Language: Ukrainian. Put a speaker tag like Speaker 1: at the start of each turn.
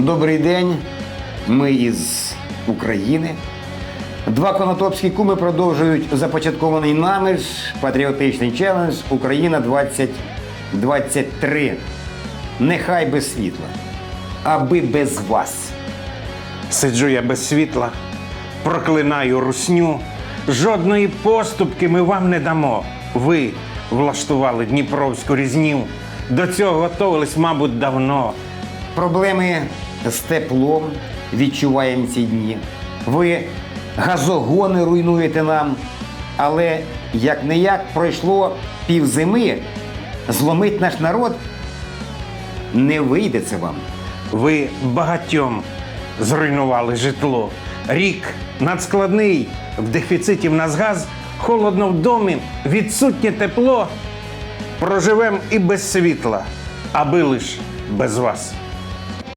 Speaker 1: Добрий день. Ми із України. Два конотопські куми продовжують започаткований нами ж патріотичний челендж Україна 2023. Нехай без світла, аби без вас.
Speaker 2: Сиджу я без світла, проклинаю русню. Жодної поступки ми вам не дамо. Ви влаштували Дніпровську різню. До цього готовились, мабуть, давно.
Speaker 1: Проблеми з теплом відчуваємо ці дні. Ви газогони руйнуєте нам. Але як не як пройшло півзими, зломить наш народ не вийде це вам.
Speaker 2: Ви багатьом зруйнували житло. Рік надскладний, в дефіциті в нас газ, холодно в домі, відсутнє тепло. Проживем і без світла, аби лиш без вас.